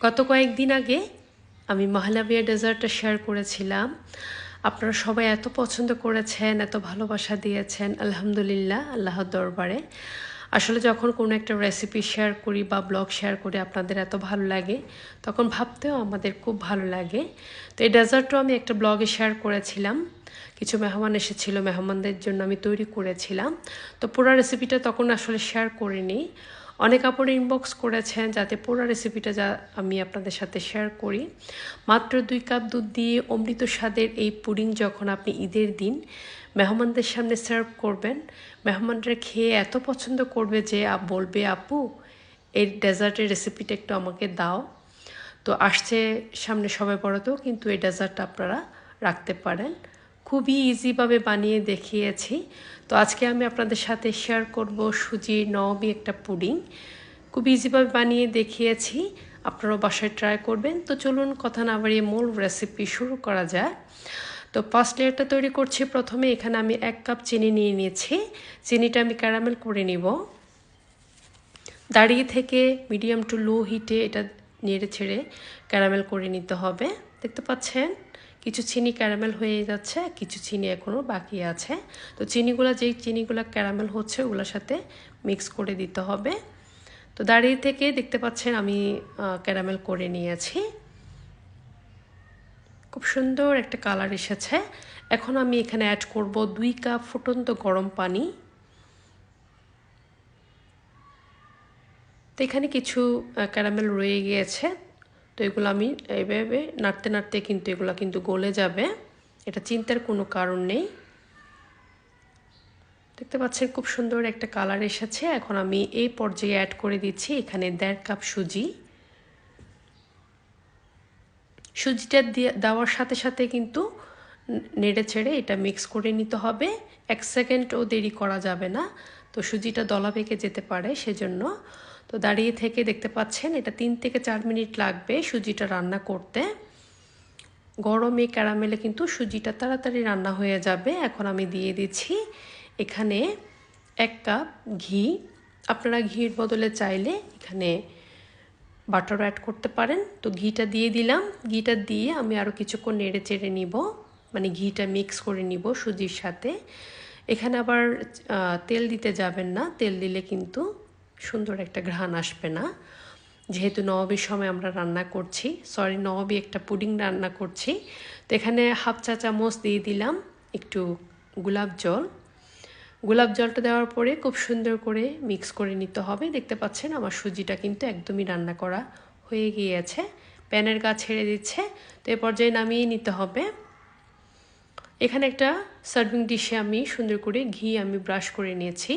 গত কয়েকদিন আগে আমি মহালাবিয়া ডেজার্টটা শেয়ার করেছিলাম। আপনারা সবাই এত পছন্দ করেছেন, এত ভালোবাসা দিয়েছেন। আলহামদুলিল্লাহ, আল্লাহর দরবারে। আসলে যখন কোনো একটা রেসিপি শেয়ার করি বা ব্লগ শেয়ার করি, আপনাদের এত ভালো লাগে, তখন ভাবতেও আমাদের খুব ভালো লাগে। তো এই ডেজার্টও আমি একটা ব্লগে শেয়ার করেছিলাম। কিছু মেহমান এসেছিল, মেহমানদের জন্য আমি তৈরি করেছিলাম। তো পুরো রেসিপিটা তখন আসলে শেয়ার করিনি। অনেক কাপড় ইনবক্স করেছেন যাতে পুরো রেসিপিটা যা আমি আপনাদের সাথে শেয়ার করি। মাত্র দুই কাপ দুধ দিয়ে অমৃত স্বাদের এই পুডিং যখন আপনি ঈদের দিন মেহমানদের সামনে সার্ভ করবেন, মেহমানরা খেয়ে এত পছন্দ করবে যে বলবে, আপু, এই ডেজার্টের রেসিপিটা একটু আমাকে দাও। তো আসছে সামনে সবাই বড়তেও কিন্তু এই ডেজার্টটা আপনারা রাখতে পারেন। খুবই ইজিভাবে বানিয়ে দেখিয়েছি। তো আজকে আমি আপনাদের সাথে শেয়ার করব সুজির নবী একটা পুডিং। খুব ইজিভাবে বানিয়ে দেখিয়েছি। আপনারাও বাসায় ট্রাই করবেন। তো চলুন কথা না বাড়িয়ে মূল রেসিপি শুরু করা যায় তো ফার্স্ট লেয়ারটা তৈরি করছি প্রথমে। এখানে আমি এক কাপ চিনি নিয়ে নিয়েছি। চিনিটা আমি ক্যারামেল করে নিব। দাঁড়িয়ে থেকে মিডিয়াম টু লো হিটে এটা নেড়ে ছেড়ে ক্যারামেল করে নিতে হবে। দেখতে পাচ্ছেন? কিছু চিনি ক্যারামেল হয়ে যাচ্ছে, কিছু চিনি এখনও বাকি আছে। তো চিনিগুলো, যেই চিনিগুলো ক্যারামেল হচ্ছে, ওগুলোর সাথে মিক্স করে দিতে হবে। তো দাঁড়িয়ে থেকে দেখতে পাচ্ছেন আমি ক্যারামেল করে নিয়েছি। খুব সুন্দর একটা কালার এসেছে। এখন আমি এখানে অ্যাড করব দুই কাপ ফুটন্ত গরম পানি। তো এখানে কিছু ক্যারামেল রয়ে গিয়েছে। তো এগুলো আমি এইভাবে নাড়তে নাড়তে কিন্তু এগুলো কিন্তু গলে যাবে। এটা চিন্তার কোনো কারণ নেই। দেখতে পাচ্ছেন খুব সুন্দর একটা কালার এসেছে। এখন আমি এই পর্যায়ে অ্যাড করে দিচ্ছি এখানে দেড় কাপ সুজি। সুজিটা দিয়ে দেওয়ার সাথে সাথে কিন্তু নেড়ে ছেড়ে এটা মিক্স করে নিতে হবে। এক সেকেন্ডও দেরি করা যাবে না। তো সুজিটা দলা পেকে যেতে পারে, সেজন্য তো দাঁড়িয়ে থেকে দেখতে পাচ্ছেন, এটা তিন থেকে চার মিনিট লাগবে সুজিটা রান্না করতে। গরমে ক্যারামেলে কিন্তু সুজিটা তাড়াতাড়ি রান্না হয়ে যাবে। এখন আমি দিয়ে দিচ্ছি এখানে এক কাপ ঘি। আপনারা ঘির বদলে চাইলে এখানে বাটার অ্যাড করতে পারেন। তো ঘিটা দিয়ে দিলাম। ঘিটা দিয়ে আমি আরও কিছুক্ষণ নেড়ে চেড়ে নিব। মানে ঘিটা মিক্স করে নিব সুজির সাথে। এখানে আবার তেল দিতে যাবেন না। তেল দিলে কিন্তু সুন্দর একটা ঘ্রাণ আসবে না। যেহেতু নবাবির সময় আমরা রান্না করছি সরি নবাবি একটা পুডিং রান্না করছি। তো এখানে হাফ চা চামচ দিয়ে দিলাম একটু গোলাপ জল। গোলাপ জলটা দেওয়ার পরে খুব সুন্দর করে মিক্স করে নিতে হবে। দেখতে পাচ্ছেন আমার সুজিটা কিন্তু একদমই রান্না করা হয়ে গিয়েছে, প্যানের গা ছেড়ে দিচ্ছে। তো এ পর্যায়ে নামিয়ে নিতে হবে। এখানে একটা সার্ভিং ডিশে আমি সুন্দর করে ঘি আমি ব্রাশ করে নিয়েছি।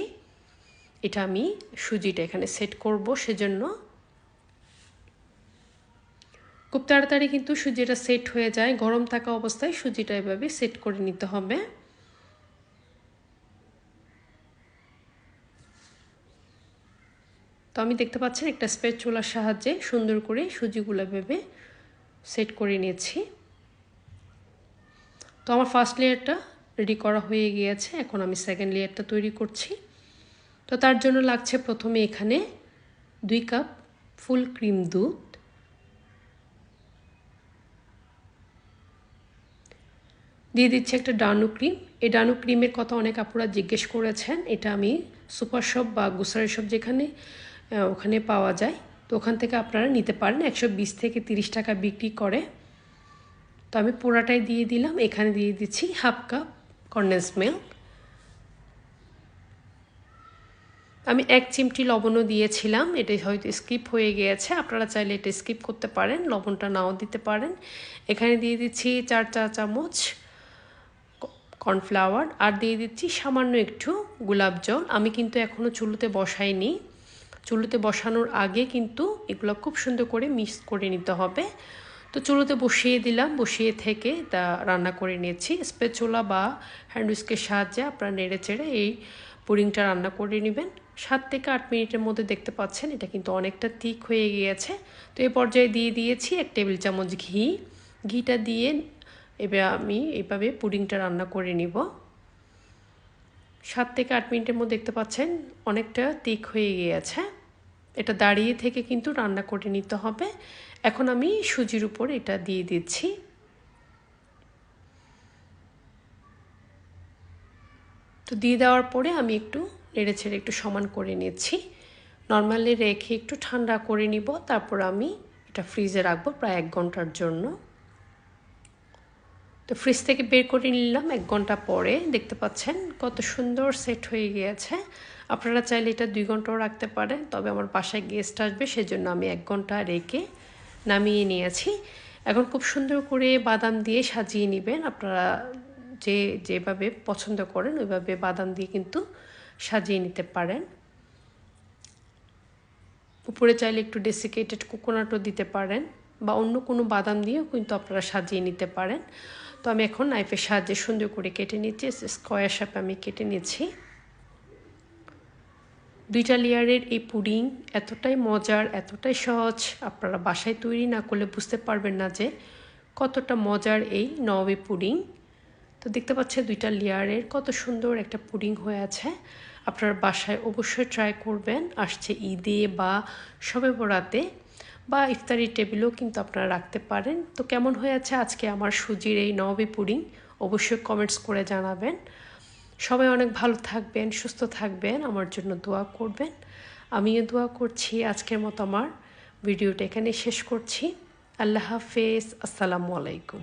এটা আমি সুজিটা এখানে সেট করব, সেজন্য খুব তাড়াতাড়ি কিন্তু সুজিটা সেট হয়ে যায়। গরম থাকা অবস্থায় সুজিটা এভাবে সেট করে নিতে হবে। তো আমি দেখতে পাচ্ছেন একটা স্পেস চুলার সাহায্যে সুন্দর করে সুজিগুলো ভেবে সেট করে নিয়েছি। তো আমার ফার্স্ট লেয়ারটা রেডি করা হয়ে গিয়েছে। এখন আমি সেকেন্ড লেয়ারটা তৈরি করছি। তো তার জন্য লাগছে প্রথমে এখানে দুই কাপ ফুল ক্রিম দুধ, দিয়ে দিচ্ছি একটা ডানু ক্রিম। এই ডানু ক্রিমের কথা অনেক আপুরা জিজ্ঞেস করেছেন, এটা আমি সুপার শপ বা গ্রোসারি শপ যেখানে ওখানে পাওয়া যায়। তো ওখান থেকে আপনারা নিতে পারেন, একশো বিশ থেকে তিরিশ টাকা বিক্রি করে। তো আমি পোড়াটাই দিয়ে দিলাম, এখানে দিয়ে দিচ্ছি হাফ কাপ কন্ডেন্স মিল্ক। আমি এক চিমটি লবণও দিয়েছিলাম, এটা হয়তো স্কিপ হয়ে গিয়েছে, আপনারা চাইলে এটা স্কিপ করতে পারেন, লবণটা নাও দিতে পারেন। এখানে দিয়ে দিচ্ছি চার চা চামচ কর্নফ্লাওয়ার, আর দিয়ে দিচ্ছি সামান্য একটু গোলাপ জল। আমি কিন্তু এখনও চুলোতে বসাইনি। চুলোতে বসানোর আগে কিন্তু এগুলো খুব সুন্দর করে মিক্স করে নিতে হবে। তো চুলোতে বসিয়ে দিলাম, বসিয়ে থেকে তা রান্না করে নিয়েছি। স্পেচোলা বা হ্যান্ডউইস্কের সাহায্যে আপনারা নেড়ে চেড়ে এই পুডিংটা রান্না করে নেবেন। সাত থেকে আট মিনিটের মধ্যে দেখতে পাচ্ছেন, এটা কিন্তু অনেকটা ঠিক হয়ে গিয়েছে। তো এই পর্যায়ে দিয়ে দিয়েছি এক টেবিল চামচ ঘি। ঘিটা দিয়ে এবার আমি এইভাবে পুডিংটা রান্না করে নিব। সাত থেকে আট মিনিটের মধ্যে দেখতে পাচ্ছেন, অনেকটা তিক হয়ে গিয়েছে। এটা দাঁড়িয়ে থেকে কিন্তু রান্না করে নিতে হবে। এখন আমি সুজির উপর এটা দিয়ে দিচ্ছি। তো দিয়ে দেওয়ার পরে আমি একটু নেড়ে ছেড়ে একটু সমান করে নিচ্ছি। নর্মালি রেখে একটু ঠান্ডা করে নিব, তারপর আমি এটা ফ্রিজে রাখব প্রায় এক ঘণ্টার জন্য। তো ফ্রিজ থেকে বের করে নিলাম এক ঘণ্টা পরে। দেখতে পাচ্ছেন কত সুন্দর সেট হয়ে গিয়েছে। আপনারা চাইলে এটা দুই ঘন্টাও রাখতে পারেন, তবে আমার বাসায় গেস্ট আসবে, সেজন্য আমি এক ঘণ্টা রেখে নামিয়ে নিয়েছি। এখন খুব সুন্দর করে বাদাম দিয়ে সাজিয়ে নেবেন, আপনারা যে যেভাবে পছন্দ করেন, ওইভাবে বাদাম দিয়ে কিন্তু সাজিয়ে নিতে পারেন। উপরে চাইলে একটু ডেসিকেটেড কোকোনাটও দিতে পারেন বা অন্য কোনো বাদাম দিয়েও কিন্তু আপনারা সাজিয়ে নিতে পারেন। তো আমি এখন নাইফের সাহায্যে সুন্দর করে কেটে নিচ্ছি স্কোয়ার শেপে আমি কেটে নিচ্ছি। দুইটা লেয়ারের এই পুডিং এতটাই মজার, এতটাই সহজ, আপনারা বাসায় তৈরি না করলে বুঝতে পারবেন না যে কতটা মজার এই নবে পুডিং। তো দেখতে পাচ্ছেন দুইটা লেয়ারের কত সুন্দর একটা পুডিং হয়ে আছে। আপনার বাসায় অবশ্যই ট্রাই করবেন। আসছে ঈদে বা সবে বরাতে বা ইফতারি টেবিলও কিন্তু আপনারা রাখতে পারেন। তো কেমন হয়ে আছে আজকে আমার সুজির এই নবে পুডিং? অবশ্যই কমেন্টস করে জানাবেন। সবাই অনেক ভালো থাকবেন, সুস্থ থাকবেন। আমার জন্য দোয়া করবেন। আমিও দোয়া করছি আজকের মতো আমার। ভিডিওটা এখানে শেষ করছি। আল্লাহ হাফেজ। আসসালামু আলাইকুম।